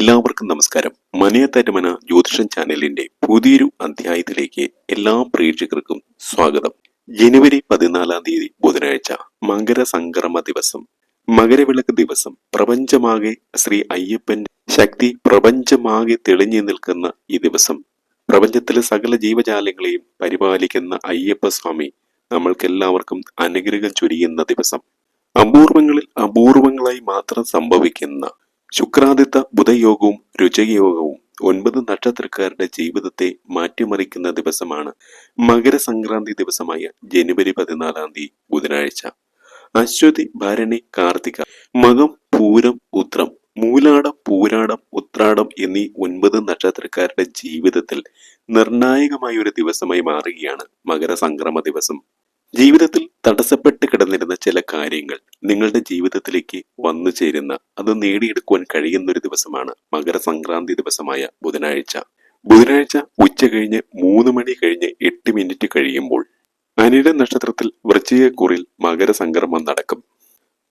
എല്ലാവർക്കും നമസ്കാരം. മനയത്തരമന ജ്യോതിഷൻ ചാനലിന്റെ പുതിയൊരു അധ്യായത്തിലേക്ക് എല്ലാ പ്രേക്ഷകർക്കും സ്വാഗതം. ജനുവരി പതിനാലാം തീയതി ബുധനാഴ്ച മകര സംക്രമ ദിവസം. മകരവിളക്ക് ദിവസം. പ്രപഞ്ചമാകെ ശ്രീ അയ്യപ്പന്റെ ശക്തി പ്രപഞ്ചമാകെ തെളിഞ്ഞു നിൽക്കുന്ന ഈ ദിവസം. പ്രപഞ്ചത്തിലെ സകല ജീവജാലങ്ങളെയും പരിപാലിക്കുന്ന അയ്യപ്പ സ്വാമി നമ്മൾക്കെല്ലാവർക്കും അനുഗ്രഹം ചൊരിയുന്ന ദിവസം. അപൂർവങ്ങളിൽ അപൂർവങ്ങളായി മാത്രം സംഭവിക്കുന്ന ശുക്രാദിത്ത ബുധയോഗവും രുചകയോഗവും ഒൻപത് നക്ഷത്രക്കാരുടെ ജീവിതത്തെ മാറ്റിമറിക്കുന്ന ദിവസമാണ് മകരസംക്രാന്തി ദിവസമായ ജനുവരി പതിനാലാം തീയതി ബുധനാഴ്ച. അശ്വതി ഭരണി കാർത്തിക മകം പൂരം ഉത്രം മൂലാടം പൂരാടം ഉത്രാടം എന്നീ ഒൻപത് നക്ഷത്രക്കാരുടെ ജീവിതത്തിൽ നിർണായകമായ ഒരു ദിവസമായി മാറുകയാണ് മകരസംക്രമ ദിവസം. ജീവിതത്തിൽ തടസ്സപ്പെട്ട് കിടന്നിരുന്ന ചില കാര്യങ്ങൾ നിങ്ങളുടെ ജീവിതത്തിലേക്ക് വന്നു ചേരുന്ന അത് നേടിയെടുക്കുവാൻ കഴിയുന്ന ഒരു ദിവസമാണ് മകരസംക്രാന്തി ദിവസമായ ബുധനാഴ്ച. ബുധനാഴ്ച ഉച്ച കഴിഞ്ഞ് മൂന്ന് മണി കഴിഞ്ഞ് എട്ട് മിനിറ്റ് കഴിയുമ്പോൾ അനിഴ നക്ഷത്രത്തിൽ വൃശ്ചികക്കുറിൽ മകരസംക്രമം നടക്കും.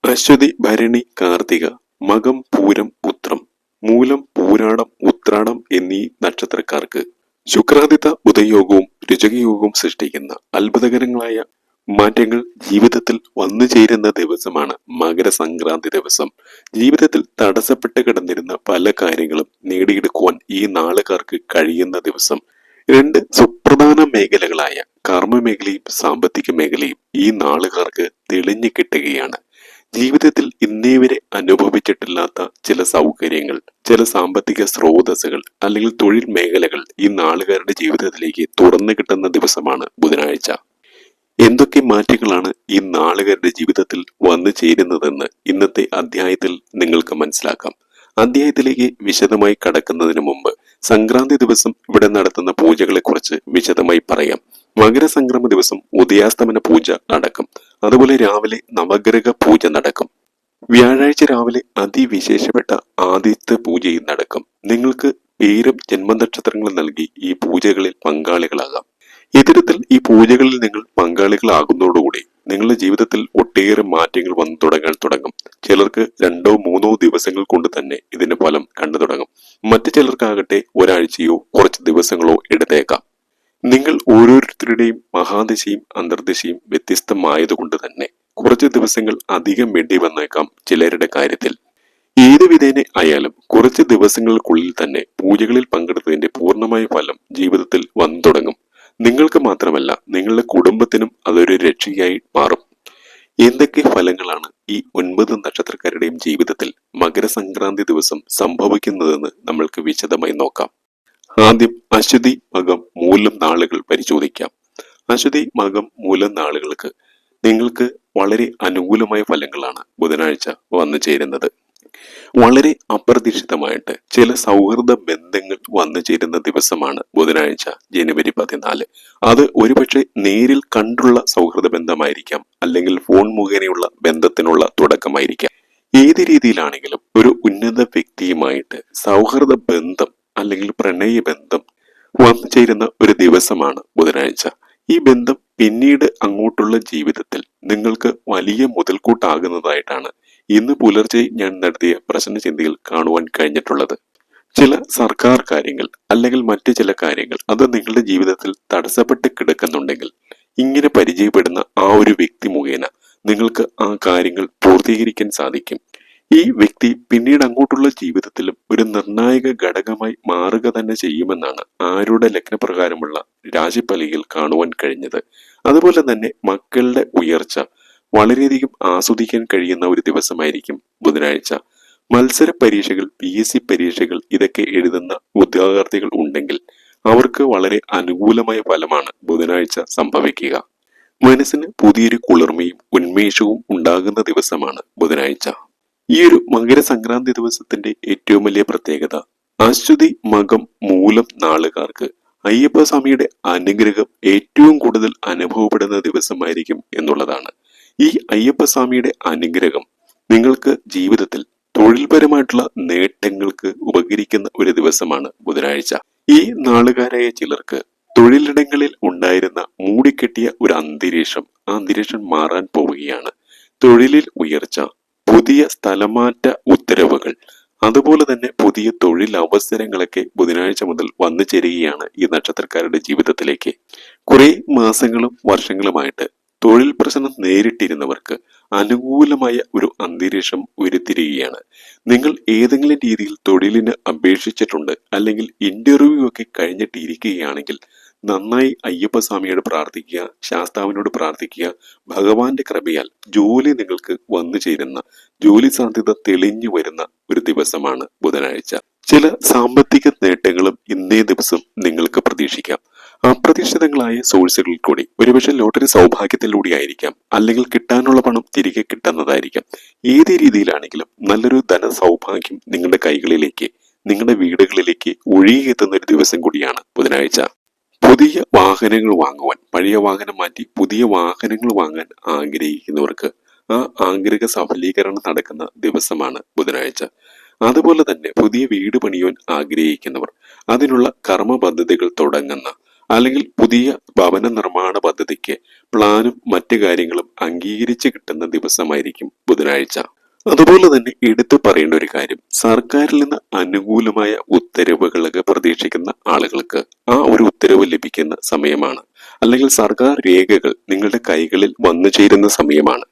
അശ്വതി ഭരണി കാർത്തിക മകം പൂരം ഉത്രം മൂലം പൂരാടം ഉത്രാടം എന്നീ നക്ഷത്രക്കാർക്ക് ശുക്രാദിത്ത ഉദയോഗവും രുചകയോഗവും സൃഷ്ടിക്കുന്ന അത്ഭുതകരങ്ങളായ മാറ്റങ്ങൾ ജീവിതത്തിൽ വന്നു ചേരുന്ന ദിവസമാണ് മകരസംക്രാന്തി ദിവസം. ജീവിതത്തിൽ തടസ്സപ്പെട്ട് കിടന്നിരുന്ന പല കാര്യങ്ങളും നേടിയെടുക്കുവാൻ ഈ നാളുകാർക്ക് കഴിയുന്ന ദിവസം. രണ്ട് സുപ്രധാന മേഖലകളായ കർമ്മ മേഖലയും സാമ്പത്തിക മേഖലയും ഈ നാളുകാർക്ക് തെളിഞ്ഞു കിട്ടുകയാണ്. ജീവിതത്തിൽ ഇന്നേ വരെ അനുഭവിച്ചിട്ടില്ലാത്ത ചില സൗകര്യങ്ങൾ ചില സാമ്പത്തിക സ്രോതസ്സുകൾ അല്ലെങ്കിൽ തൊഴിൽ മേഖലകൾ ഈ നാളുകാരുടെ ജീവിതത്തിലേക്ക് തുറന്നു കിട്ടുന്ന ദിവസമാണ് ബുധനാഴ്ച. എന്തൊക്കെ മാറ്റങ്ങളാണ് ഈ നാളുകാരുടെ ജീവിതത്തിൽ വന്നു ചേരുന്നതെന്ന് ഇന്നത്തെ അധ്യായത്തിൽ നിങ്ങൾക്ക് മനസ്സിലാക്കാം. അധ്യായത്തിലേക്ക് വിശദമായി കടക്കുന്നതിന് മുമ്പ് സംക്രാന്തി ദിവസം ഇവിടെ നടത്തുന്ന പൂജകളെ കുറിച്ച് വിശദമായി പറയാം. മകരസംക്രമ ദിവസം ഉദയാസ്തമന പൂജ നടക്കും അതുപോലെ രാവിലെ നവഗ്രഹ പൂജ നടക്കും. വ്യാഴാഴ്ച രാവിലെ അതിവിശേഷപ്പെട്ട ആദിത്യ പൂജയും നടക്കും. നിങ്ങൾക്ക് പേരും ജന്മനക്ഷത്രങ്ങളും നൽകി ഈ പൂജകളിൽ പങ്കാളികളാകാം. ഇത്തരത്തിൽ ഈ പൂജകളിൽ നിങ്ങൾ പങ്കാളികളാകുന്നതോടുകൂടി നിങ്ങളുടെ ജീവിതത്തിൽ ഒട്ടേറെ മാറ്റങ്ങൾ വന്നു തുടങ്ങാൻ തുടങ്ങും. ചിലർക്ക് രണ്ടോ മൂന്നോ ദിവസങ്ങൾ കൊണ്ട് തന്നെ ഇതിന്റെ ഫലം കണ്ടു തുടങ്ങും. മറ്റു ചിലർക്കാകട്ടെ ഒരാഴ്ചയോ കുറച്ച് ദിവസങ്ങളോ എടുത്തേക്കാം. നിങ്ങൾ ഓരോരുത്തരുടെയും മഹാദശയും അന്തർദശയും വ്യത്യസ്തമായതുകൊണ്ട് തന്നെ കുറച്ച് ദിവസങ്ങൾ അധികം വേണ്ടി വന്നേക്കാം ചിലരുടെ കാര്യത്തിൽ. ഏത് വിധേനെ ആയാലും കുറച്ച് ദിവസങ്ങൾക്കുള്ളിൽ തന്നെ പൂജകളിൽ പങ്കെടുത്തതിന്റെ പൂർണമായ ഫലം ജീവിതത്തിൽ വന്നു തുടങ്ങും. നിങ്ങൾക്ക് മാത്രമല്ല നിങ്ങളുടെ കുടുംബത്തിനും അതൊരു രക്ഷയായി മാറും. എന്തൊക്കെ ഫലങ്ങളാണ് ഈ ഒൻപത് നക്ഷത്രക്കാരുടെയും ജീവിതത്തിൽ മകരസംക്രാന്തി ദിവസം സംഭവിക്കുന്നതെന്ന് നമ്മൾക്ക് വിശദമായി നോക്കാം. ആദ്യം അശ്വതി മകം മൂലം നാളുകൾ പരിശോധിക്കാം. അശ്വതി മകം മൂലം നാളുകൾക്ക് നിങ്ങൾക്ക് വളരെ അനുകൂലമായ ഫലങ്ങളാണ് ബുധനാഴ്ച വന്നു ചേരുന്നത് വളരെ അപ്രതീക്ഷിതമായിട്ട് ചില സൗഹൃദ ബന്ധങ്ങൾ വന്നു ചേരുന്ന ദിവസമാണ് ബുധനാഴ്ച ജനുവരി പതിനാല്. അത് ഒരുപക്ഷെ നേരിൽ കണ്ടുള്ള സൗഹൃദ ബന്ധമായിരിക്കാം അല്ലെങ്കിൽ ഫോൺ മുഖേനയുള്ള ബന്ധത്തിനുള്ള തുടക്കമായിരിക്കാം. ഏത് രീതിയിലാണെങ്കിലും ഒരു ഉന്നത വ്യക്തിയുമായിട്ട് സൗഹൃദ ബന്ധം അല്ലെങ്കിൽ പ്രണയ ബന്ധം വന്നു ചേരുന്ന ഒരു ദിവസമാണ് ബുധനാഴ്ച. ഈ ബന്ധം പിന്നീട് അങ്ങോട്ടുള്ള ജീവിതത്തിൽ നിങ്ങൾക്ക് വലിയ മുതൽക്കൂട്ടാകുന്നതായിട്ടാണ് ഇന്ന് പുലർച്ചെ ഞാൻ നടത്തിയ പ്രശ്നചിന്തയിൽ കാണുവാൻ കഴിഞ്ഞിട്ടുള്ളത്. ചില സർക്കാർ കാര്യങ്ങൾ അല്ലെങ്കിൽ മറ്റു ചില കാര്യങ്ങൾ അത് നിങ്ങളുടെ ജീവിതത്തിൽ തടസ്സപ്പെട്ട് കിടക്കുന്നുണ്ടെങ്കിൽ ഇങ്ങനെ പരിചയപ്പെടുന്ന ആ ഒരു വ്യക്തി മുഖേന നിങ്ങൾക്ക് ആ കാര്യങ്ങൾ പൂർത്തീകരിക്കാൻ സാധിക്കും. ഈ വ്യക്തി പിന്നീട് അങ്ങോട്ടുള്ള ജീവിതത്തിലും ഒരു നിർണായക ഘടകമായി മാറുക തന്നെ ചെയ്യുമെന്നാണ് ആരുടെ ലഗ്നപ്രകാരമുള്ള രാശിപ്പലിയിൽ കാണുവാൻ കഴിഞ്ഞത്. അതുപോലെ തന്നെ മക്കളുടെ ഉയർച്ച വളരെയധികം ആസ്വദിക്കാൻ കഴിയുന്ന ഒരു ദിവസമായിരിക്കും ബുധനാഴ്ച. മത്സര പരീക്ഷകൾ പി എസ് സി പരീക്ഷകൾ ഇതൊക്കെ എഴുതുന്ന ഉദ്യോഗാർത്ഥികൾ ഉണ്ടെങ്കിൽ അവർക്ക് വളരെ അനുകൂലമായ ഫലമാണ് ബുധനാഴ്ച സംഭവിക്കുക. മനസ്സിന് പുതിയൊരു കുളിർമയും ഉന്മേഷവും ഉണ്ടാകുന്ന ദിവസമാണ് ബുധനാഴ്ച. ഈ ഒരു മകരസംക്രാന്തി ദിവസത്തിന്റെ ഏറ്റവും വലിയ പ്രത്യേകത അശ്വതി മകം മൂലം നാളുകാർക്ക് അയ്യപ്പസ്വാമിയുടെ അനുഗ്രഹം ഏറ്റവും കൂടുതൽ അനുഭവപ്പെടുന്ന ദിവസമായിരിക്കും എന്നുള്ളതാണ്. ഈ അയ്യപ്പസ്വാമിയുടെ അനുഗ്രഹം നിങ്ങൾക്ക് ജീവിതത്തിൽ തൊഴിൽപരമായിട്ടുള്ള നേട്ടങ്ങൾക്ക് ഉപകരിക്കുന്ന ഒരു ദിവസമാണ് ബുധനാഴ്ച. ഈ നാളുകാരായ ചിലർക്ക് തൊഴിലിടങ്ങളിൽ ഉണ്ടായിരുന്ന മൂടിക്കെട്ടിയ ഒരു അന്തരീക്ഷം ആ അന്തരീക്ഷം മാറാൻ പോവുകയാണ്. തൊഴിലിൽ ഉയർച്ച പുതിയ സ്ഥലമാറ്റ ഉത്തരവുകൾ അതുപോലെ തന്നെ പുതിയ തൊഴിൽ അവസരങ്ങളൊക്കെ ബുധനാഴ്ച മുതൽ വന്നു ചേരുകയാണ് ഈ നക്ഷത്രക്കാരുടെ ജീവിതത്തിലേക്ക്. കുറെ മാസങ്ങളും വർഷങ്ങളുമായിട്ട് തൊഴിൽ പ്രശ്നം നേരിട്ടിരുന്നവർക്ക് അനുകൂലമായ ഒരു അന്തരീക്ഷം ഉരുത്തിരിയുകയാണ് നിങ്ങൾ ഏതെങ്കിലും രീതിയിൽ തൊഴിലിന് അപേക്ഷിച്ചിട്ടുണ്ട് അല്ലെങ്കിൽ ഇന്റർവ്യൂ ഒക്കെ കഴിഞ്ഞിട്ട് ഇരിക്കുകയാണെങ്കിൽ നന്നായി അയ്യപ്പസ്വാമിയോട് പ്രാർത്ഥിക്കുക ശാസ്താവിനോട് പ്രാർത്ഥിക്കുക ഭഗവാന്റെ കൃപയാൽ ജോലി നിങ്ങൾക്ക് വന്നു ചേരുന്ന ജോലി സാധ്യത തെളിഞ്ഞു വരുന്ന ഒരു ദിവസമാണ് ബുധനാഴ്ച. ചില സാമ്പത്തിക നേട്ടങ്ങളും ഇന്നേ ദിവസം നിങ്ങൾക്ക് പ്രതീക്ഷിക്കാം. അപ്രതീക്ഷിതങ്ങളായ സോഴ്സുകളിൽ കൂടി. ഒരുപക്ഷെ ലോട്ടറി സൗഭാഗ്യത്തിലൂടെ ആയിരിക്കാം അല്ലെങ്കിൽ കിട്ടാനുള്ള പണം തിരികെ കിട്ടുന്നതായിരിക്കാം. ഏത് രീതിയിലാണെങ്കിലും നല്ലൊരു ധന സൗഭാഗ്യം നിങ്ങളുടെ കൈകളിലേക്ക് നിങ്ങളുടെ വീടുകളിലേക്ക് ഒഴുകിയെത്തുന്ന ഒരു ദിവസം കൂടിയാണ് ബുധനാഴ്ച. പുതിയ വാഹനങ്ങൾ വാങ്ങുവാൻ പഴയ വാഹനം മാറ്റി പുതിയ വാഹനങ്ങൾ വാങ്ങാൻ ആഗ്രഹിക്കുന്നവർക്ക് ആ ആഗ്രഹ സഫലീകരണം നടക്കുന്ന ദിവസമാണ് ബുധനാഴ്ച. അതുപോലെ തന്നെ പുതിയ വീട് പണിയുവാൻ ആഗ്രഹിക്കുന്നവർ അതിനുള്ള കർമ്മ പദ്ധതികൾ തുടങ്ങുന്ന അല്ലെങ്കിൽ പുതിയ ഭവന നിർമ്മാണ പദ്ധതിക്ക് പ്ലാനും മറ്റു കാര്യങ്ങളും അംഗീകരിച്ച് കിട്ടുന്ന ദിവസമായിരിക്കും ബുധനാഴ്ച. അതുപോലെ തന്നെ എടുത്തു പറയേണ്ട ഒരു കാര്യം സർക്കാരിൽ നിന്ന് അനുകൂലമായ ഉത്തരവുകളൊക്കെ പ്രതീക്ഷിക്കുന്ന ആളുകൾക്ക് ആ ഒരു ഉത്തരവ് ലഭിക്കുന്ന സമയമാണ്. അല്ലെങ്കിൽ സർക്കാർ രേഖകൾ നിങ്ങളുടെ കൈകളിൽ വന്നു ചേരുന്ന സമയമാണ്.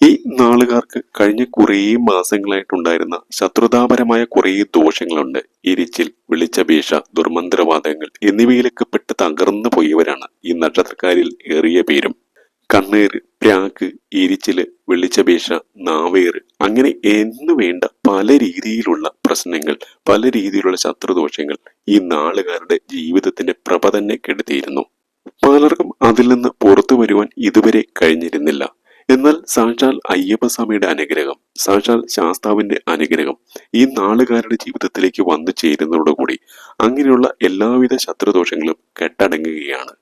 ഈ നാളുകാർക്ക് കഴിഞ്ഞ കുറേ മാസങ്ങളായിട്ടുണ്ടായിരുന്ന ശത്രുതാപരമായ കുറേ ദോഷങ്ങളുണ്ട്. ഇരിച്ചിൽ വിളിച്ചപേക്ഷ ദുർമന്ത്രവാദങ്ങൾ എന്നിവയിലൊക്കെ പെട്ട് തകർന്നു പോയവരാണ് ഈ നക്ഷത്രക്കാരിൽ ഏറിയ പേരും. കണ്ണേറ് പ്രാക്ക് ഇരിച്ചിൽ വെളിച്ചപേക്ഷ നാവേറ് അങ്ങനെ എന്നു വേണ്ട പല രീതിയിലുള്ള പ്രശ്നങ്ങൾ പല രീതിയിലുള്ള ശത്രുദോഷങ്ങൾ ഈ നാളുകാരുടെ ജീവിതത്തിന്റെ പ്രഭ തന്നെ കെടുത്തിയിരുന്നു. പലർക്കും അതിൽ നിന്ന് പുറത്തു വരുവാൻ ഇതുവരെ കഴിഞ്ഞിരുന്നില്ല. എന്നാൽ സാക്ഷാൽ അയ്യപ്പസ്വാമിയുടെ അനുഗ്രഹം സാക്ഷാൽ ശാസ്താവിന്റെ അനുഗ്രഹം ഈ നാളുകാരുടെ ജീവിതത്തിലേക്ക് വന്നു ചേരുന്നതോടുകൂടി അങ്ങനെയുള്ള എല്ലാവിധ ശത്രുദോഷങ്ങളും കെട്ടടങ്ങുകയാണ്.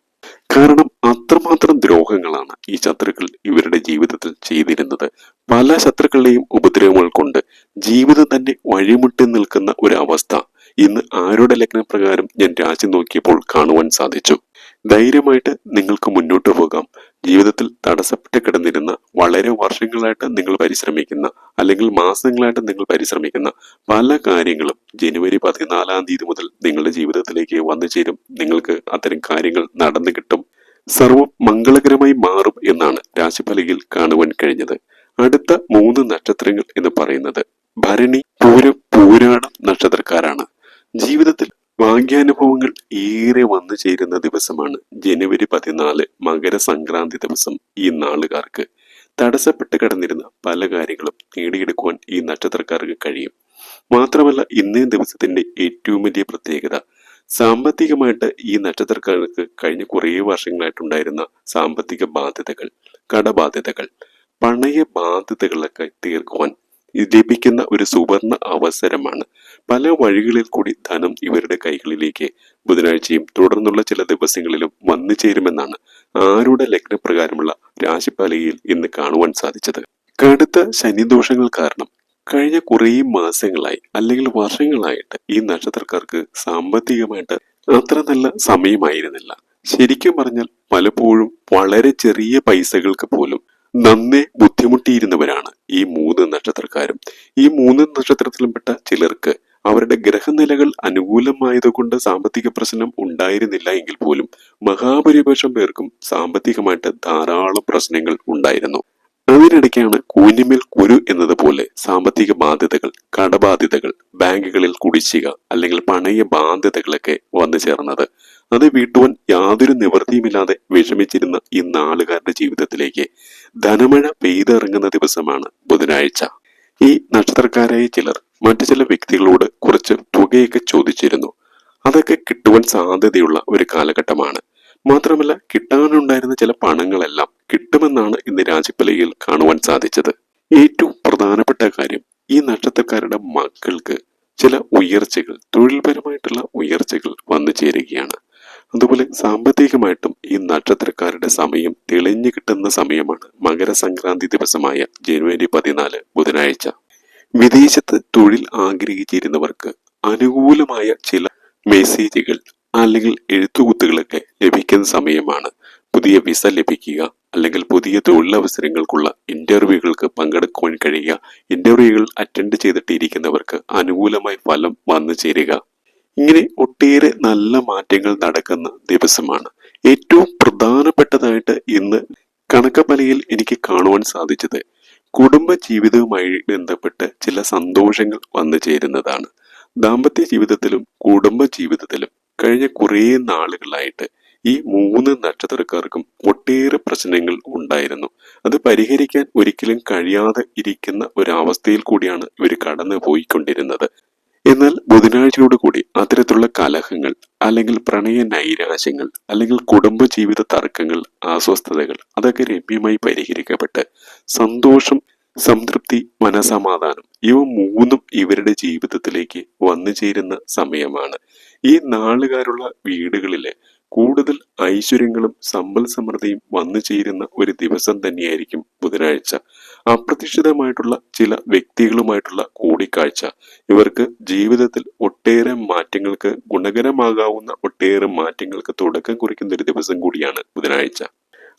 കാരണം അത്രമാത്രം ദ്രോഹങ്ങളാണ് ഈ ശത്രുക്കൾ ഇവരുടെ ജീവിതത്തിൽ ചെയ്തിരുന്നത്. പല ശത്രുക്കളുടെയും ഉപദ്രവങ്ങൾ കൊണ്ട് ജീവിതം തന്നെ വഴിമുട്ടി നിൽക്കുന്ന ഒരു അവസ്ഥ ഇന്ന് ആരുടെ ലഗ്നപ്രകാരം ഞാൻ രാശി നോക്കിയപ്പോൾ കാണുവാൻ സാധിച്ചു. ധൈര്യമായിട്ട് നിങ്ങൾക്ക് മുന്നോട്ട് പോകാം. ജീവിതത്തിൽ തടസ്സപ്പെട്ട് കിടന്നിരുന്ന വളരെ വർഷങ്ങളായിട്ട് നിങ്ങൾ പരിശ്രമിക്കുന്ന അല്ലെങ്കിൽ മാസങ്ങളായിട്ട് നിങ്ങൾ പരിശ്രമിക്കുന്ന പല കാര്യങ്ങളും ജനുവരി പതിനാലാം തീയതി മുതൽ നിങ്ങളുടെ ജീവിതത്തിലേക്ക് വന്നു ചേരും. നിങ്ങൾക്ക് അത്തരം കാര്യങ്ങൾ നടന്നു കിട്ടും. സർവം മംഗളകരമായി മാറും എന്നാണ് രാശിഫലയിൽ കാണുവാൻ കഴിഞ്ഞത്. അടുത്ത മൂന്ന് നക്ഷത്രങ്ങൾ എന്ന് പറയുന്നത് ഭരണി പൂരം പൂരാടം നക്ഷത്രക്കാരാണ്. ജീവിതത്തിൽ ഭാഗ്യാനുഭവങ്ങൾ ഏറെ വന്നു ചേരുന്ന ദിവസമാണ് ജനുവരി പതിനാല് മകരസംക്രാന്തി ദിവസം ഈ നാളുകാർക്ക്. തടസ്സപ്പെട്ട് കിടന്നിരുന്ന പല കാര്യങ്ങളും നേടിയെടുക്കുവാൻ ഈ നക്ഷത്രക്കാർക്ക് കഴിയും. മാത്രമല്ല ഇന്നേ ദിവസത്തിന്റെ ഏറ്റവും വലിയ പ്രത്യേകത സാമ്പത്തികമായിട്ട് ഈ നക്ഷത്രക്കാർക്ക് കഴിഞ്ഞ കുറേ വർഷങ്ങളായിട്ടുണ്ടായിരുന്ന സാമ്പത്തിക ബാധ്യതകൾ കടബാധ്യതകൾ പണയ ബാധ്യതകളൊക്കെ തീർക്കുവാൻ ലഭിക്കുന്ന ഒരു സുവർണ അവസരമാണ്. പല വഴികളിൽ കൂടി ധനം ഇവരുടെ കൈകളിലേക്ക് ബുധനാഴ്ചയും തുടർന്നുള്ള ചില ദിവസങ്ങളിലും വന്നു ചേരുമെന്നാണ് ആരുടെ ലഗ്നപ്രകാരമുള്ള രാശിഫലയിൽ ഇന്ന് കാണുവാൻ സാധിച്ചത്. കടുത്ത ശനിദോഷങ്ങൾ കാരണം കഴിഞ്ഞ കുറേ മാസങ്ങളായി അല്ലെങ്കിൽ വർഷങ്ങളായിട്ട് ഈ നക്ഷത്രക്കാർക്ക് സാമ്പത്തികമായിട്ട് അത്ര നല്ല സമയമായിരുന്നില്ല. ശരിക്കും പറഞ്ഞാൽ പലപ്പോഴും വളരെ ചെറിയ പൈസകൾക്ക് പോലും നന്നേ ബുദ്ധിമുട്ടിയിരുന്നവരാണ് ഈ ഈ മൂന്ന് നക്ഷത്രത്തിലുംപ്പെട്ട ചിലർക്ക് അവരുടെ ഗ്രഹനിലകൾ അനുകൂലമായതുകൊണ്ട് സാമ്പത്തിക പ്രശ്നം ഉണ്ടായിരുന്നില്ല എങ്കിൽ പോലും മഹാഭൂരിപക്ഷം പേർക്കും സാമ്പത്തികമായിട്ട് ധാരാളം പ്രശ്നങ്ങൾ ഉണ്ടായിരുന്നു. അതിനിടയ്ക്കാണ് കൂനിമേൽ കുരു എന്നതുപോലെ സാമ്പത്തിക ബാധ്യതകൾ കടബാധ്യതകൾ ബാങ്കുകളിൽ കുടിശ്ശിക അല്ലെങ്കിൽ പണയ ബാധ്യതകളൊക്കെ വന്നു ചേർന്നത്. അത് വീട്ടുവാൻ യാതൊരു നിവൃത്തിയുമില്ലാതെ വിഷമിച്ചിരുന്ന ഈ നാളുകാരുടെ ജീവിതത്തിലേക്ക് ധനമഴ പെയ്തിറങ്ങുന്ന ദിവസമാണ് ബുധനാഴ്ച. ഈ നക്ഷത്രക്കാരായ ചിലർ മറ്റു ചില വ്യക്തികളോട് കുറച്ച് തുകയൊക്കെ ചോദിച്ചിരുന്നു. അതൊക്കെ കിട്ടുവാൻ സാധ്യതയുള്ള ഒരു കാലഘട്ടമാണ്. മാത്രമല്ല കിട്ടാനുണ്ടായിരുന്ന ചില പണങ്ങളെല്ലാം കിട്ടുമെന്നാണ് ഇന്ന് രാജപ്പലയിൽ കാണുവാൻ സാധിച്ചത്. ഏറ്റവും പ്രധാനപ്പെട്ട കാര്യം ഈ നക്ഷത്രക്കാരുടെ മക്കൾക്ക് ചില ഉയർച്ചകൾ തൊഴിൽപരമായിട്ടുള്ള ഉയർച്ചകൾ വന്നു ചേരുകയാണ്. അതുപോലെ സാമ്പത്തികമായിട്ടും ഈ നക്ഷത്രക്കാരുടെ സമയം തെളിഞ്ഞു കിട്ടുന്ന സമയമാണ് മകരസംക്രാന്തി ദിവസമായ ജനുവരി പതിനാല് ബുധനാഴ്ച. വിദേശത്ത് തൊഴിൽ ആഗ്രഹിച്ചിരുന്നവർക്ക് അനുകൂലമായ ചില മെസ്സേജുകൾ അല്ലെങ്കിൽ എഴുത്തുകുത്തുകളൊക്കെ ലഭിക്കുന്ന സമയമാണ് പുതിയ വിസ ലഭിക്കുക അല്ലെങ്കിൽ പുതിയ തൊഴിലവസരങ്ങൾക്കുള്ള ഇന്റർവ്യൂകൾക്ക് പങ്കെടുക്കുവാൻ കഴിയുക. ഇന്റർവ്യൂകൾ അറ്റൻഡ് ചെയ്തിട്ടിരിക്കുന്നവർക്ക് അനുകൂലമായ ഫലം വന്നു ചേരുക. ഇങ്ങനെ ഒട്ടേറെ നല്ല മാറ്റങ്ങൾ നടക്കുന്ന ദിവസമാണ്. ഏറ്റവും പ്രധാനപ്പെട്ടതായിട്ട് ഇന്ന് കണക്കപ്പലയിൽ എനിക്ക് കാണുവാൻ സാധിച്ചത് കുടുംബ ജീവിതവുമായി ബന്ധപ്പെട്ട് ചില സന്തോഷങ്ങൾ വന്നു ചേരുന്നതാണ്. ദാമ്പത്യ ജീവിതത്തിലും കുടുംബ ജീവിതത്തിലും കഴിഞ്ഞ കുറേ നാളുകളായിട്ട് ഈ മൂന്ന് നക്ഷത്രക്കാർക്കും ഒട്ടേറെ പ്രശ്നങ്ങൾ ഉണ്ടായിരുന്നു. അത് പരിഹരിക്കാൻ ഒരിക്കലും കഴിയാതെ ഇരിക്കുന്ന ഒരവസ്ഥയിൽ കൂടിയാണ് ഇവർ കടന്നു പോയിക്കൊണ്ടിരുന്നത് എന്നാൽ ബുധനാഴ്ചയോട് കൂടി അത്തരത്തിലുള്ള കലഹങ്ങൾ അല്ലെങ്കിൽ പ്രണയ നൈരാശ്യങ്ങൾ അല്ലെങ്കിൽ കുടുംബജീവിത തർക്കങ്ങൾ അസ്വസ്ഥതകൾ അതൊക്കെ രമ്യമായി പരിഹരിക്കപ്പെട്ട് സന്തോഷം സംതൃപ്തി മനസമാധാനം ഇവ മൂന്നും ഇവരുടെ ജീവിതത്തിലേക്ക് വന്നു ചേരുന്ന സമയമാണ്. ഈ നാളുകാരുള്ള വീടുകളിലെ കൂടുതൽ ഐശ്വര്യങ്ങളും സമ്പൽ സമൃദ്ധിയും വന്നു ചേരുന്ന ഒരു ദിവസം തന്നെയായിരിക്കും ബുധനാഴ്ച. അപ്രതീക്ഷിതമായിട്ടുള്ള ചില വ്യക്തികളുമായിട്ടുള്ള കൂടിക്കാഴ്ച. ഇവർക്ക് ജീവിതത്തിൽ ഒട്ടേറെ മാറ്റങ്ങൾക്ക് ഗുണകരമാകാവുന്ന ഒട്ടേറെ മാറ്റങ്ങൾക്ക് തുടക്കം കുറിക്കുന്ന ഒരു ദിവസം കൂടിയാണ് ബുധനാഴ്ച.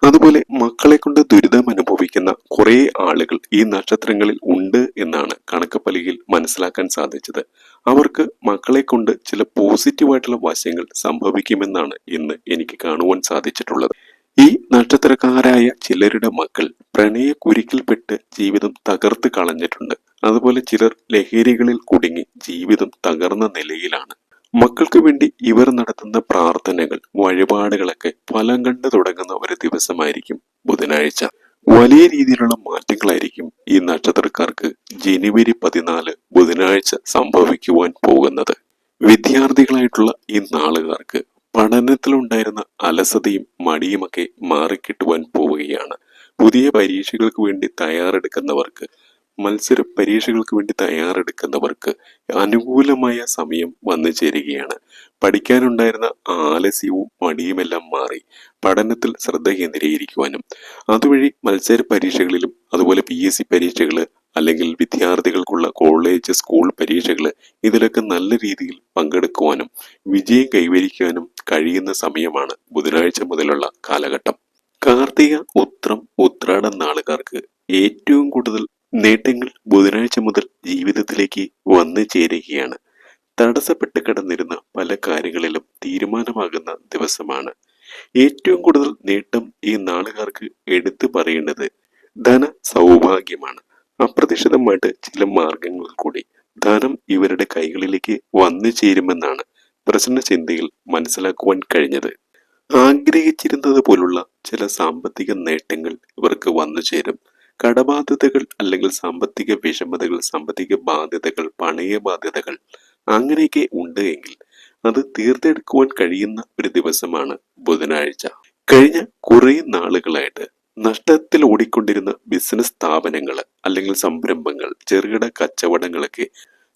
അതുപോലെ മക്കളെ കൊണ്ട് ദുരിതം അനുഭവിക്കുന്ന കുറെ ആളുകൾ ഈ നക്ഷത്രങ്ങളിൽ ഉണ്ട് എന്നാണ് കണക്കപ്പലിയിൽ മനസ്സിലാക്കാൻ സാധിച്ചത്. അവർക്ക് മക്കളെ കൊണ്ട് ചില പോസിറ്റീവായിട്ടുള്ള വശങ്ങൾ സംഭവിക്കുമെന്നാണ് ഇന്ന് എനിക്ക് കാണുവാൻ സാധിച്ചിട്ടുള്ളത്. ഈ നക്ഷത്രക്കാരായ ചിലരുടെ മക്കൾ പ്രണയ കുരുക്കിൽപ്പെട്ട് ജീവിതം തകർത്ത് കളഞ്ഞിട്ടുണ്ട്. അതുപോലെ ചിലർ ലഹരികളിൽ കുടുങ്ങി ജീവിതം തകർന്ന നിലയിലാണ്. മക്കൾക്ക് വേണ്ടി ഇവർ നടത്തുന്ന പ്രാർത്ഥനകൾ വഴിപാടുകളൊക്കെ ഫലം കണ്ടു തുടങ്ങുന്ന ഒരു ദിവസമായിരിക്കും ബുധനാഴ്ച. വലിയ രീതിയിലുള്ള മാറ്റങ്ങളായിരിക്കും ഈ നക്ഷത്രക്കാർക്ക് ജനുവരി പതിനാല് ബുധനാഴ്ച സംഭവിക്കുവാൻ പോകുന്നത്. വിദ്യാർത്ഥികളായിട്ടുള്ള ഈ നാളുകാർക്ക് പഠനത്തിലുണ്ടായിരുന്ന അലസതയും മടിയുമൊക്കെ മാറിക്കിട്ടുവാൻ പോവുകയാണ്. പുതിയ പരീക്ഷകൾക്ക് വേണ്ടി തയ്യാറെടുക്കുന്നവർക്ക് മത്സര പരീക്ഷകൾക്ക് വേണ്ടി തയ്യാറെടുക്കുന്നവർക്ക് അനുകൂലമായ സമയം വന്നു ചേരുകയാണ്. പഠിക്കാനുണ്ടായിരുന്ന ആലസ്യവും മടിയുമെല്ലാം മാറി പഠനത്തിൽ ശ്രദ്ധ കേന്ദ്രീകരിക്കുവാനും അതുവഴി മത്സര പരീക്ഷകളിലും അതുപോലെ പി എസ് സി പരീക്ഷകൾ അല്ലെങ്കിൽ വിദ്യാർത്ഥികൾക്കുള്ള കോളേജ് സ്കൂൾ പരീക്ഷകൾ ഇതിലൊക്കെ നല്ല രീതിയിൽ പങ്കെടുക്കുവാനും വിജയം കൈവരിക്കുവാനും കഴിയുന്ന സമയമാണ് ബുധനാഴ്ച മുതലുള്ള കാലഘട്ടം. കാർത്തിക ഉത്രം ഉത്രാടം നാളുകാർക്ക് ഏറ്റവും കൂടുതൽ നേട്ടങ്ങൾ ബുധനാഴ്ച മുതൽ ജീവിതത്തിലേക്ക് വന്നു ചേരുകയാണ്. തടസ്സപ്പെട്ട് കിടന്നിരുന്ന പല കാര്യങ്ങളിലും തീരുമാനമാകുന്ന ദിവസമാണ്. ഏറ്റവും കൂടുതൽ നേട്ടം ഈ നാളുകാർക്ക് എടുത്തു പറയേണ്ടത് ധന സൗഭാഗ്യമാണ് അപ്രതീക്ഷിതമായിട്ട് ചില മാർഗങ്ങൾ കൂടി ധനം ഇവരുടെ കൈകളിലേക്ക് വന്നു ചേരുമെന്നാണ് പ്രസന്ന ചിന്തയിൽ മനസ്സിലാക്കുവാൻ കഴിഞ്ഞത്. ആഗ്രഹിച്ചിരുന്നത് പോലുള്ള ചില സാമ്പത്തിക നേട്ടങ്ങൾ ഇവർക്ക് വന്നു ചേരും. കടബാധ്യതകൾ അല്ലെങ്കിൽ സാമ്പത്തിക വിഷമതകൾ സാമ്പത്തിക ബാധ്യതകൾ പണയ ബാധ്യതകൾ അങ്ങനെയൊക്കെ ഉണ്ട് എങ്കിൽ അത് തീർത്തെടുക്കുവാൻ കഴിയുന്ന ഒരു ദിവസമാണ് ബുധനാഴ്ച. കഴിഞ്ഞ കുറെ നാളുകളായിട്ട് നഷ്ടത്തിൽ ഓടിക്കൊണ്ടിരുന്ന ബിസിനസ് സ്ഥാപനങ്ങൾ അല്ലെങ്കിൽ സംരംഭങ്ങൾ ചെറുകിട കച്ചവടങ്ങളൊക്കെ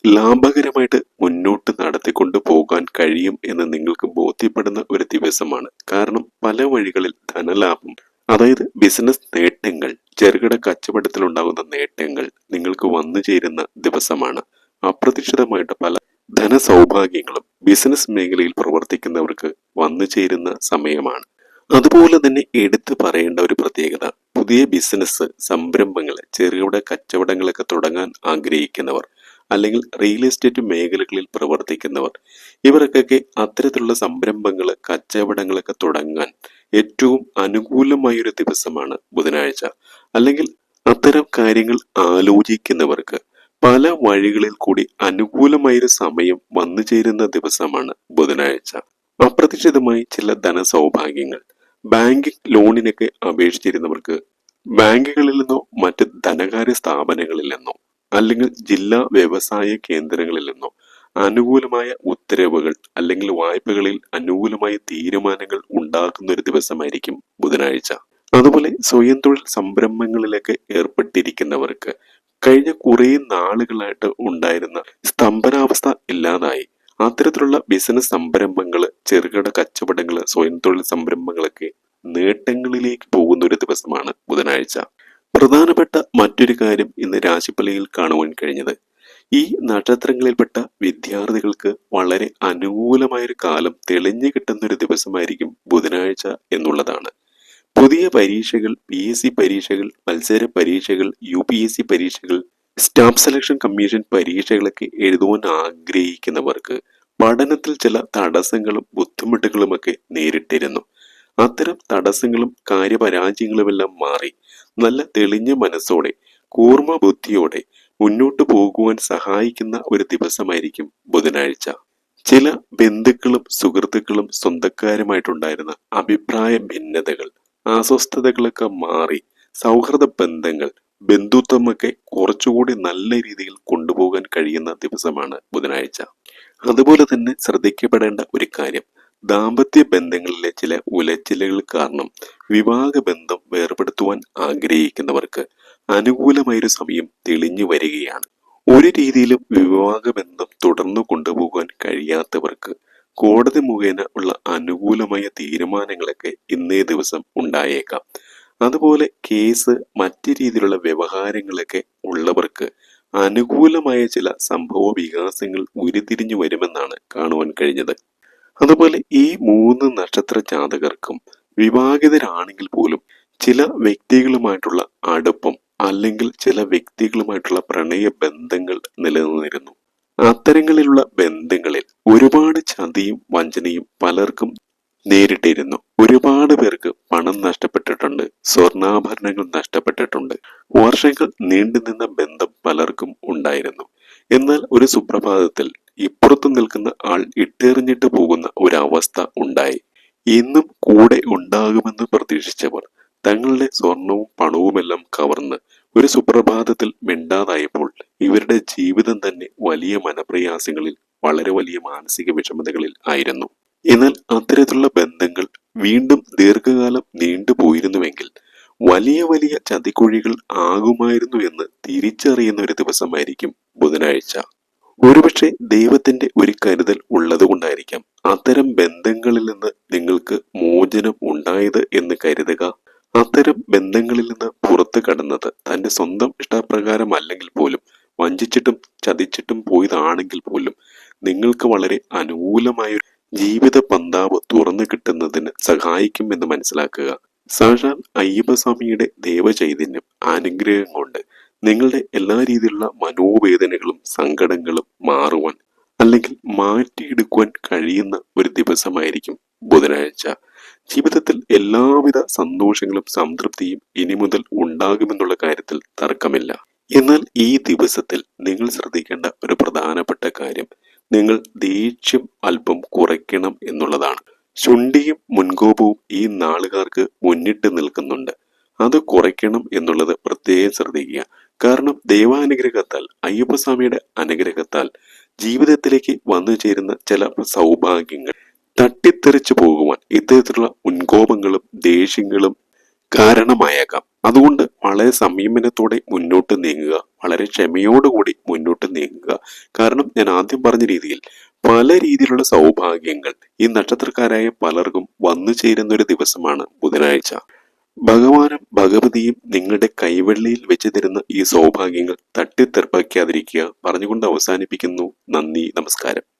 ലാഭകരമായിട്ട് മുന്നോട്ട് നടത്തിക്കൊണ്ടു പോകാൻ കഴിയും എന്ന് നിങ്ങൾക്ക് ബോധ്യപ്പെടുന്ന ഒരു ദിവസമാണ്. കാരണം പല വഴികളിൽ ധനലാഭം അതായത് ബിസിനസ് നേട്ടങ്ങൾ ചെറുകിട കച്ചവടത്തിൽ ഉണ്ടാകുന്ന നേട്ടങ്ങൾ നിങ്ങൾക്ക് വന്നു ചേരുന്ന ദിവസമാണ്. അപ്രതീക്ഷിതമായിട്ട് പല ധനസൗഭാഗ്യങ്ങളും ബിസിനസ് മേഖലയിൽ പ്രവർത്തിക്കുന്നവർക്ക് വന്നു ചേരുന്ന സമയമാണ്. അതുപോലെ തന്നെ എടുത്തു പറയേണ്ട ഒരു പ്രത്യേകത പുതിയ ബിസിനസ് സംരംഭങ്ങൾ ചെറുകിട കച്ചവടങ്ങളൊക്കെ തുടങ്ങാൻ ആഗ്രഹിക്കുന്നവർ അല്ലെങ്കിൽ റിയൽ എസ്റ്റേറ്റ് മേഖലകളിൽ പ്രവർത്തിക്കുന്നവർ ഇവർക്കൊക്കെ അത്തരത്തിലുള്ള സംരംഭങ്ങൾ കച്ചവടങ്ങളൊക്കെ തുടങ്ങാൻ ഏറ്റവും അനുകൂലമായൊരു ദിവസമാണ് ബുധനാഴ്ച. അല്ലെങ്കിൽ അത്തരം കാര്യങ്ങൾ ആലോചിക്കുന്നവർക്ക് പല വഴികളിൽ കൂടി അനുകൂലമായൊരു സമയം വന്നു ചേരുന്ന ദിവസമാണ് ബുധനാഴ്ച. അപ്രതീക്ഷിതമായി ചില ധനസൗഭാഗ്യങ്ങൾ ബാങ്കിംഗ് ലോണിനൊക്കെ അപേക്ഷിച്ചിരുന്നവർക്ക് ബാങ്കുകളിൽ നിന്നോ മറ്റ് ധനകാര്യ സ്ഥാപനങ്ങളിൽ നിന്നോ അല്ലെങ്കിൽ ജില്ലാ വ്യവസായ കേന്ദ്രങ്ങളിൽ നിന്നോ അനുകൂലമായ ഉത്തരവുകൾ അല്ലെങ്കിൽ വായ്പകളിൽ അനുകൂലമായ തീരുമാനങ്ങൾ ഉണ്ടാക്കുന്ന ഒരു ദിവസമായിരിക്കും ബുധനാഴ്ച. അതുപോലെ സ്വയം തൊഴിൽ സംരംഭങ്ങളിലൊക്കെ ഏർപ്പെട്ടിരിക്കുന്നവർക്ക് കഴിഞ്ഞ കുറേ നാളുകളായിട്ട് ഉണ്ടായിരുന്ന സ്തംഭനാവസ്ഥ ഇല്ലാതായി. അത്തരത്തിലുള്ള ബിസിനസ് സംരംഭങ്ങൾ ചെറുകിട കച്ചവടങ്ങൾ സ്വയം തൊഴിൽ സംരംഭങ്ങളൊക്കെ നേട്ടങ്ങളിലേക്ക് പോകുന്ന ഒരു ദിവസമാണ് ബുധനാഴ്ച. പ്രധാനപ്പെട്ട മറ്റൊരു കാര്യം ഇന്ന് രാശിപ്പലയിൽ കാണുവാൻ കഴിഞ്ഞത്. ഈ നക്ഷത്രങ്ങളിൽപ്പെട്ട വിദ്യാർത്ഥികൾക്ക് വളരെ അനുകൂലമായൊരു കാലം തെളിഞ്ഞു കിട്ടുന്ന ഒരു ദിവസമായിരിക്കും ബുധനാഴ്ച എന്നുള്ളതാണ്. പുതിയ പരീക്ഷകൾ പി എസ് സി പരീക്ഷകൾ മത്സര പരീക്ഷകൾ യു പി എസ് സി പരീക്ഷകൾ സ്റ്റാഫ് സെലക്ഷൻ കമ്മീഷൻ പരീക്ഷകളൊക്കെ എഴുതുവാൻ ആഗ്രഹിക്കുന്നവർക്ക് പഠനത്തിൽ ചില തടസ്സങ്ങളും ബുദ്ധിമുട്ടുകളുമൊക്കെ നേരിട്ടിരുന്നു. അത്തരം തടസ്സങ്ങളും കാര്യപരാജയങ്ങളുമെല്ലാം മാറി നല്ല തെളിഞ്ഞ മനസ്സോടെ കൂർമ്മ ബുദ്ധിയോടെ മുന്നോട്ട് പോകുവാൻ സഹായിക്കുന്ന ഒരു ദിവസമായിരിക്കും ബുധനാഴ്ച. ചില ബന്ധുക്കളും സുഹൃത്തുക്കളും സ്വന്തക്കാരുമായിട്ടുണ്ടായിരുന്ന അഭിപ്രായ ഭിന്നതകൾ അസ്വസ്ഥതകളൊക്കെ മാറി സൗഹൃദ ബന്ധങ്ങൾ ബന്ധുത്വമൊക്കെ കുറച്ചുകൂടി നല്ല രീതിയിൽ കൊണ്ടുപോകാൻ കഴിയുന്ന ദിവസമാണ് ബുധനാഴ്ച. അതുപോലെ തന്നെ ശ്രദ്ധിക്കപ്പെടേണ്ട ഒരു കാര്യം ദാമ്പത്യ ബന്ധങ്ങളിലെ ചില ഉലച്ചിലുകൾ കാരണം വിവാഹ ബന്ധം വേർപെടുത്തുവാൻ ആഗ്രഹിക്കുന്നവർക്ക് അനുകൂലമായൊരു സമയം തെളിഞ്ഞു വരികയാണ്. ഒരു രീതിയിലും വിവാഹ ബന്ധം തുടർന്നു കൊണ്ടുപോകാൻ കഴിയാത്തവർക്ക് കോടതി മുഖേന ഉള്ള അനുകൂലമായ തീരുമാനങ്ങളൊക്കെ ഇന്നേ ദിവസം ഉണ്ടായേക്കാം. അതുപോലെ കേസ് മറ്റു രീതിയിലുള്ള വ്യവഹാരങ്ങളൊക്കെ ഉള്ളവർക്ക് അനുകൂലമായ ചില സംഭവ വികാസങ്ങൾ ഉരുതിരിഞ്ഞു വരുമെന്നാണ് കാണുവാൻ കഴിഞ്ഞത്. അതുപോലെ ഈ മൂന്ന് നക്ഷത്ര ജാതകർക്കും വിവാഹിതരാണെങ്കിൽ പോലും ചില വ്യക്തികളുമായിട്ടുള്ള അടുപ്പം അല്ലെങ്കിൽ ചില വ്യക്തികളുമായിട്ടുള്ള പ്രണയ ബന്ധങ്ങൾ നിലനിന്നിരുന്നു. അത്തരങ്ങളിലുള്ള ബന്ധങ്ങളിൽ ഒരുപാട് ചതിയും വഞ്ചനയും പലർക്കും നേരിട്ടിരുന്നു. ഒരുപാട് പേർക്ക് പണം നഷ്ടപ്പെട്ടിട്ടുണ്ട് സ്വർണാഭരണങ്ങൾ നഷ്ടപ്പെട്ടിട്ടുണ്ട്. വർഷങ്ങൾ നീണ്ടുനിന്ന ബന്ധം പലർക്കും ഉണ്ടായിരുന്നു. എന്നാൽ ഒരു സുപ്രഭാതത്തിൽ ഇപ്പുറത്ത് നിൽക്കുന്ന ആൾ ഇട്ടെറിഞ്ഞിട്ട് പോകുന്ന ഒരവസ്ഥ ഉണ്ടായി. ഇന്നും കൂടെ ഉണ്ടാകുമെന്ന് പ്രതീക്ഷിച്ചവർ തങ്ങളുടെ സ്വർണവും പണവുമെല്ലാം കവർന്ന് ഒരു സുപ്രഭാതത്തിൽ മിണ്ടാതായപ്പോൾ ഇവരുടെ ജീവിതം തന്നെ വലിയ മനപ്രയാസങ്ങളിൽ വളരെ വലിയ മാനസിക വിഷമതകളിൽ ആയിരുന്നു. എന്നാൽ അത്തരത്തിലുള്ള ബന്ധങ്ങൾ വീണ്ടും ദീർഘകാലം നീണ്ടുപോയിരുന്നുവെങ്കിൽ വലിയ വലിയ ചതിക്കുഴികൾ ആകുമായിരുന്നു എന്ന് തിരിച്ചറിയുന്ന ഒരു ദിവസമായിരിക്കും ബുധനാഴ്ച. ഒരുപക്ഷെ ദൈവത്തിന്റെ ഒരു കരുതൽ ഉള്ളതുകൊണ്ടായിരിക്കാം അത്തരം ബന്ധങ്ങളിൽ നിന്ന് നിങ്ങൾക്ക് മോചനം ഉണ്ടായത് എന്ന് കരുതുക. അത്തരം ബന്ധങ്ങളിൽ നിന്ന് പുറത്തു കടന്നത് തന്റെ സ്വന്തം ഇഷ്ടപ്രകാരം അല്ലെങ്കിൽ പോലും വഞ്ചിച്ചിട്ടും ചതിച്ചിട്ടും പോയതാണെങ്കിൽ പോലും നിങ്ങൾക്ക് വളരെ അനുകൂലമായ ജീവിത പന്താവ് തുറന്നു കിട്ടുന്നതിന് സഹായിക്കുമെന്ന് മനസ്സിലാക്കുക. സാക്ഷാൽ അയ്യപ്പസ്വാമിയുടെ ദേവചൈതന്യം അനുഗ്രഹം കൊണ്ട് നിങ്ങളുടെ എല്ലാ രീതിയിലുള്ള മനോവേദനകളും സങ്കടങ്ങളും മാറുവാൻ അല്ലെങ്കിൽ മാറ്റിയെടുക്കുവാൻ കഴിയുന്ന ഒരു ദിവസമായിരിക്കും ബുധനാഴ്ച. ജീവിതത്തിൽ എല്ലാവിധ സന്തോഷങ്ങളും സംതൃപ്തിയും ഇനി മുതൽ ഉണ്ടാകുമെന്നുള്ള കാര്യത്തിൽ തർക്കമില്ല. എന്നാൽ ഈ ദിവസത്തിൽ നിങ്ങൾ ശ്രദ്ധിക്കേണ്ട ഒരു പ്രധാനപ്പെട്ട കാര്യം നിങ്ങൾ ദേഷ്യം അല്പം കുറയ്ക്കണം എന്നുള്ളതാണ്. ശുണ്ടിയും മുൻകോപവും ഈ നാളുകാർക്ക് മുന്നിട്ട് നിൽക്കുന്നുണ്ട്. അത് കുറയ്ക്കണം എന്നുള്ളത് പ്രത്യേകം ശ്രദ്ധിക്കുക. കാരണം ദൈവാനുഗ്രഹത്താൽ അയ്യപ്പസ്വാമിയുടെ അനുഗ്രഹത്താൽ ജീവിതത്തിലേക്ക് വന്നു ചേരുന്ന ചില സൗഭാഗ്യങ്ങൾ തട്ടിത്തെറിച്ചു പോകുവാൻ ഇത്തരത്തിലുള്ള മുൻകോപങ്ങളും ദേഷ്യങ്ങളും കാരണമായേക്കാം. അതുകൊണ്ട് വളരെ സംയമനത്തോടെ മുന്നോട്ട് നീങ്ങുക വളരെ ക്ഷമയോടുകൂടി മുന്നോട്ട് നീങ്ങുക. കാരണം ഞാൻ ആദ്യം പറഞ്ഞ രീതിയിൽ പല രീതിയിലുള്ള സൗഭാഗ്യങ്ങൾ ഈ നക്ഷത്രക്കാരായ പലർക്കും വന്നു ചേരുന്ന ഒരു ദിവസമാണ് ബുധനാഴ്ച. ഭഗവാനും ഭഗവതിയും നിങ്ങളുടെ കൈവെള്ളിയിൽ വെച്ച് തരുന്ന ഈ സൗഭാഗ്യങ്ങൾ തട്ടിത്തെറുപ്പാക്കാതിരിക്കുക പറഞ്ഞുകൊണ്ട് അവസാനിപ്പിക്കുന്നു. നന്ദി നമസ്കാരം.